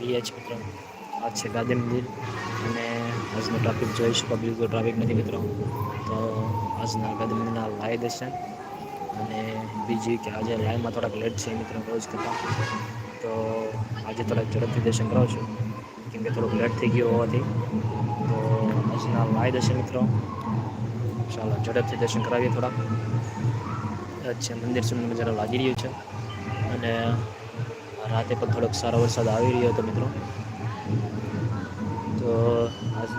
રહ્યા છે મિત્રો. આ છે ગાંધી મંદિર અને આજનો ટ્રાફિક જોઈશ પબ્લિક બિલકુલ ટ્રાફિક નથી મિત્રો. તો આજના ગાંધી મંદિરના લાય દર્શન અને બીજી કે આજે લાઈનમાં થોડાક લેટ છે મિત્રો રોજ કરતાં. તો આજે થોડાક ઝડપથી દર્શન કરાવું છું. કેમકે થોડુંક લેટ થઈ ગયું હોવાથી. તો આજના લાય દર્શન મિત્રો. ચાલો ઝડપથી દર્શન કરાવીએ થોડાક. અચ્છા મંદિર સુંદર જરા લાગી રહ્યું છે. અને રાતે પણ થોડોક સારો વરસાદ આવી રહ્યો હતો મિત્રો. તો આજ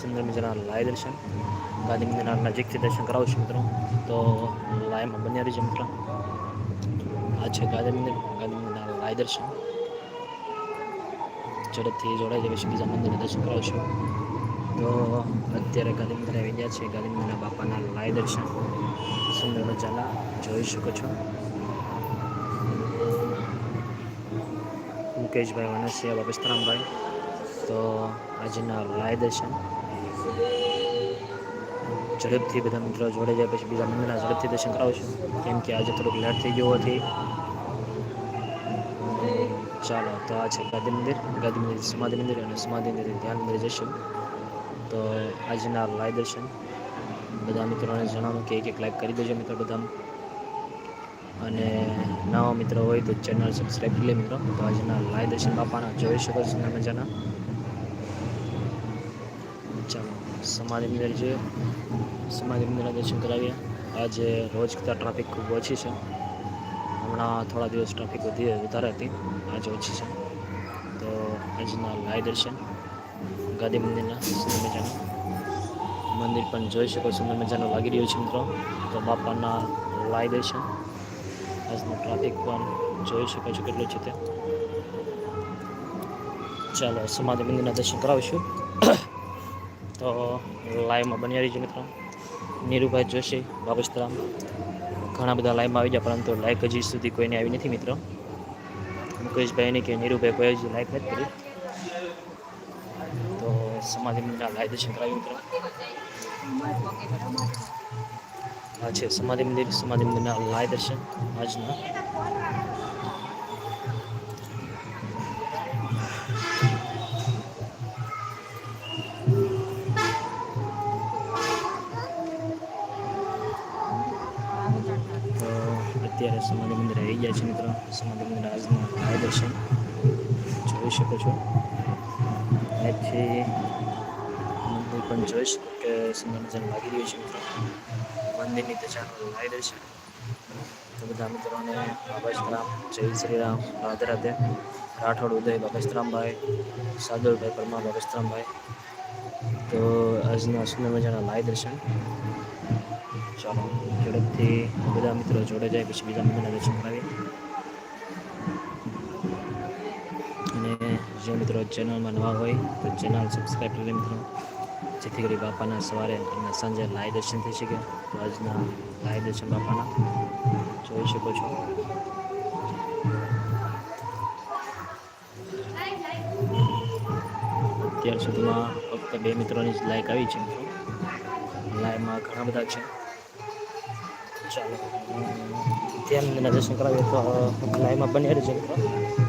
સુંદર મજાના લાય દર્શન. ગાંધી મંદિરના નજીકથી દર્શન કરાવું છું મિત્રો. તો લાયમાં બન્યા રહીશે મિત્રો. આ છે ગાંધી મંદિર. ગાંધી મંદિરના લાય દર્શન. ઝડપથી જોડાઈ પછી બીજા મંદિરને દર્શન કરાવશું તો અત્યારે ગાંધી મંદિર આવી ગયા છે. ગાંધી મંદિરના બાપાના લાય દર્શન. સુંદર મજાના જોઈ શકો છો. મુકેશભાઈ વનસિયા બાપસ્તરામભાઈ તો આજના લાય દર્શન. ઝડપથી બધા મિત્રો જોડે જાય, પછી બીજા મંદિરના ઝડપથી દર્શન કરાવશું કેમ કે આજે થોડુંક લેટ થઈ ગયું હોવાથી. ચાલો, તો આ છે ગાંધી મંદિર. ગાંધી મંદિર સમાધિ મંદિર અને સમાધિ મંદિર ધ્યાન મંદિર જઈશું. તો આજના લાય દર્શન. બધા મિત્રોને જણાવું કે એક એક લાઈક કરી દેજો મિત્રો બધા અને નવા મિત્રો હોય તો ચેનલ સબસ્ક્રાઈબ કરી લે મિત્રો. તો આજના લાય દર્શન બાપાના જોઈ શકો તમે મજાના? ચાલો, સમાધિ મંદિર છે સમાધિ મંદિરના દર્શન કરાવીએ. આજે રોજ કરતાં ટ્રાફિક ખૂબ ઓછી છે. હમણાં થોડા દિવસ ટ્રાફિક વધી વધારે હતી. આજે ઓછી છે. તો આજના લાય દર્શન ગાંધી મંદિરના, સુંદર મજાના. મંદિર પણ જોઈ શકો સુંદર મજાનું લાગી રહ્યું છે મિત્રો. તો બાપાના લાય દર્શન. આજનો ટ્રાફિક પણ જોઈ શકો છો કેટલું છે તે. ચાલો, સમાધિ મંદિરના દર્શન કરાવીશું. તો લાઈવમાં બની રહીજો મિત્રો. નીરુભાઈ જોશી બાબુસ્તરામ ઘણા બધા લાઈવમાં આવી ગયા, પરંતુ લાઈક હજી સુધી કોઈને આવી નથી મિત્રો. મુકેશભાઈની કે નીરુભાઈ કોઈ હજી લાઈક નથી કરી. તો સમાધિ મંદિરના લાઈવ દર્શન કરાવ્યું મિત્રો. આ છે સમાધિ મંદિર. સમાધિ મંદિરના લાય દર્શન આજના. અત્યારે સમાધિ મંદિર આવી ગયા છે મિત્રો. સમાધિ મંદિર આજના લાય દર્શન જોઈ શકો છો. અહીંથી પણ જોઈશ કે સુંદર મજાનું લાગી રહ્યું છે મિત્રો. મંદિરની ધજાનું લાઈ દર્શન તો બધા મિત્રોને બાબાશ્રામ જય શ્રી રામ રાધે રાધે. રાઠોડ ઉદય બાબાશ્રામભાઈ સાદુલભાઈ પરમા બાબાશ્રામભાઈ તો આજના સુંદર મજાના લાઈ દર્શન. ચાલો, ઝડપથી બધા મિત્રો જોડે જાય, પછી બીજા મિત્રોને દર્શન કરાવીએ. અને જે મિત્રો ચેનલમાં નવા હોય, તો ચેનલ સબસ્ક્રાઈબ કરી મિત્રો. જેથી કરી બાપાના સવારે અને સાંજે લાય દર્શન થઈ શકે. તો આજના લાય દર્શન બાપાના જોઈ શકો છો. અત્યાર સુધીમાં ફક્ત બે મિત્રોની જ લાયક આવી છે. લાયમાં ઘણા બધા છે. ચાલો. ત્યાં દર્શન કરાવીએ તો લાયમાં બની રહેશે મિત્રો.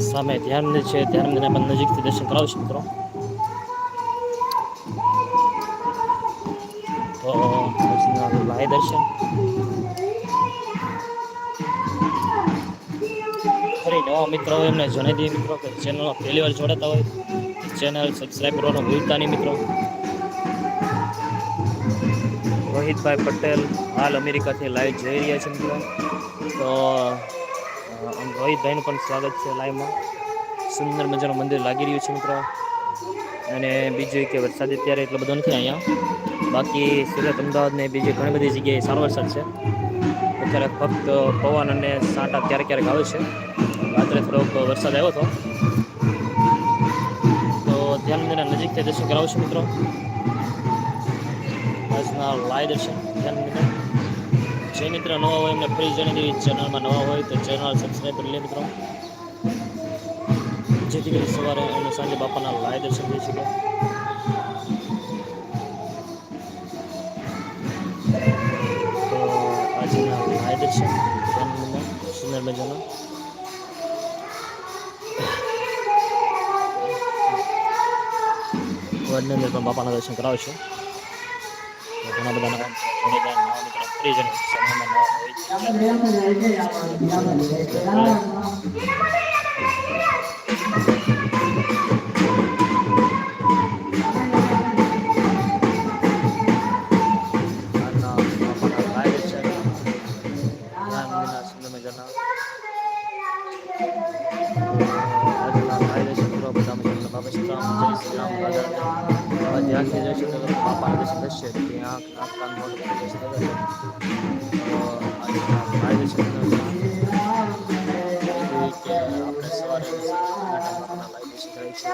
સામે ધ્યાન છે, ધ્યાન મંદિરના પણ નજીકથી દર્શન કરાવશું મિત્રો. તો લાય દર્શન. ફરી નવા મિત્રો એમને જણાવી દઈએ મિત્રો કે ચેનલમાં પહેલી વાર જોડાતા હોય ચેનલ સબસ્ક્રાઈબ કરવાનું ભૂલતા નહીં મિત્રો. રોહિતભાઈ પટેલ હાલ અમેરિકાથી લાઈવ જઈ રહ્યા છે મિત્રો. તો રોહિતભાઈનું પણ સ્વાગત છે લાઈવમાં. સુંદર મજાનું મંદિર લાગી રહ્યું છે મિત્રો. અને બીજું કે વરસાદ અત્યારે એટલો બધો નથી અહીંયા. બાકી સુરત, અમદાવાદ ને બીજી ઘણી બધી જગ્યાએ સારો વરસાદ છે. અત્યારે ફક્ત પવન અને સાંટા ક્યારેક ક્યારેક આવે છે. રાત્રે થોડોક વરસાદ આવ્યો હતો. તો ધ્યાન મંદિરના નજીકથી દર્શન કરાવશું મિત્રો. આજના લાય દર્શન ધ્યાન મંદિર જે મિત્ર નવા હોય એમને ફ્રી જણાવી દેવી ચેનલમાં નવા હોય તો ચેનલ સબસ્ક્રાઈબ કરી લે મિત્રો. જેથી કરી સવારે અને સાંજે બાપાના લાય દર્શન થઈ શકે. તો આજના લાય દર્શન સુંદર મજાનો. વડની અંદર પણ બાપાના દર્શન કરાવશું ઘણા બધા નવા જોડે જાય નવા જય ધ્યાનથી બાપાના દર્શન થશે ત્યાં આંખ કાન મોઢું તો છે કે આપણે સવારે છે છે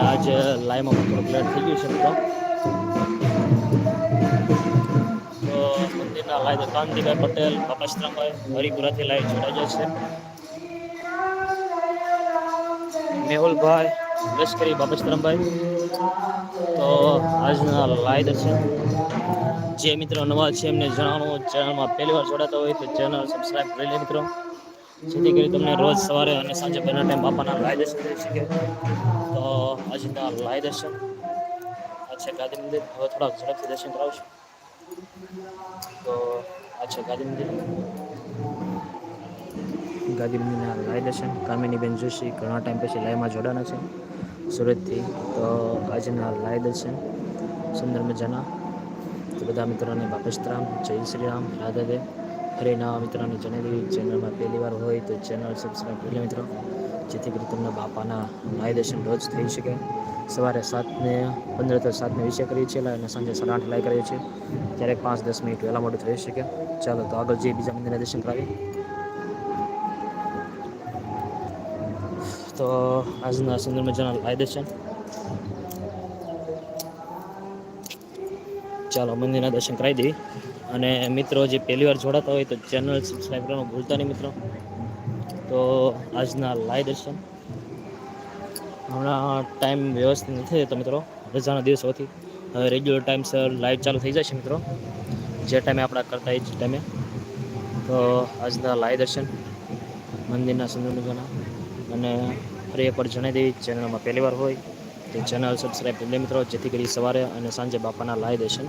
આજે લાઈમ છે પણ લેટ થઈ ગયું છે લાઈવ કાંતિભાઈ પટેલ, બાપાશ્રમભાઈ, હરિપુરાથી લાઈવ જોડાઈ જાય છે મેહુલભાઈ લશ્કરી બાપાશ્રમભાઈ. તો આજના લાઈવ છે. જે મિત્રો નવા છે એમને જણાવવાનું ચેનલમાં પહેલી વાર જોડાતા હોય તો ચેનલ સબસ્ક્રાઈબ કરી લે મિત્રો. જેથી કરી તમને રોજ સવારે અને સાંજે બંને ટાઈમ બાપાના લાઈવ દર્શન થઈ શકે. તો આજના લાઈવ દર્શન આ છે ગાંધી મંદિર. હવે થોડાક ઝડપથી દર્શન કરાવશું. તો આ છે ગાંધી મંદિર ગાંધી મંદિરના લાઈવ કામિનીબેન જોશી ઘણા ટાઈમ પછી લાઈવમાં જોડાના છે સુરતથી. તો આજના લાઈવ દર્શન. સુંદર મજાના. તો બધા મિત્રોને બાપસ્તરામ જય શ્રી રામ. રાધા દે ફરી નવા મિત્રોને જણાવી. ચેનલમાં પહેલી વાર હોય તો ચેનલ સબસ્ક્રાઈબ કરી લે મિત્રો. જેથી કરી તમને બાપાના લાઈવ દર્શન રોજ થઈ શકે. સવારે સાતને પંદર તો સાતને વિશે કરીએ છીએ અને સાંજે સાડા આઠ લાઈ કરીએ છીએ. ક્યારેક પાંચ, દસ મિનિટ વહેલા મોડું થઈ શકે. ચાલો તો આગળ જઈએ બીજા મંદિરના દર્શન કરાવીએ તો આજના સુંદર મજાના લાઈવ દર્શન ચાલો મંદિરના દર્શન કરાવી દઈએ. અને મિત્રો, જે પહેલી વાર જોડાતા હોય તો ચેનલ સબસ્ક્રાઈબ કરવાનું ભૂલતા નહીં મિત્રો. તો આજના લાઈ દર્શન. હમણાં ટાઈમ વ્યવસ્થિત નથી થતો મિત્રો. રજાના દિવસોથી. હવે રેગ્યુલર ટાઈમસર લાઈવ ચાલુ થઈ જશે મિત્રો. જે ટાઈમે આપણા કરતા એ જ ટાઈમે તો આજના લાઈવ દર્શન, મંદિરના સુંદર મજાના અને ફરી એકવાર જણાવી દેવી ચેનલમાં પહેલી વાર હોય તો ચેનલ સબસ્ક્રાઈબ કરી લે મિત્રો. જેથી કરી સવારે અને સાંજે બાપાના લાઈવ દર્શન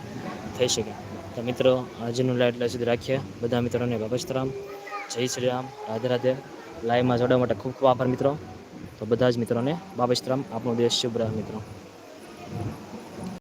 થઈ શકે. તો મિત્રો, આજનું લાઈવ એટલે સુધી રાખીએ. બધા મિત્રોને બાબસ્તરામ જય શ્રી રામ, રાધે રાધે. લાઈવમાં જોડવા માટે ખૂબ ખૂબ આભાર મિત્રો. તો બધા જ મિત્રોને બાબસ્તરામ આપણો દેશ શુભ રહે મિત્રો.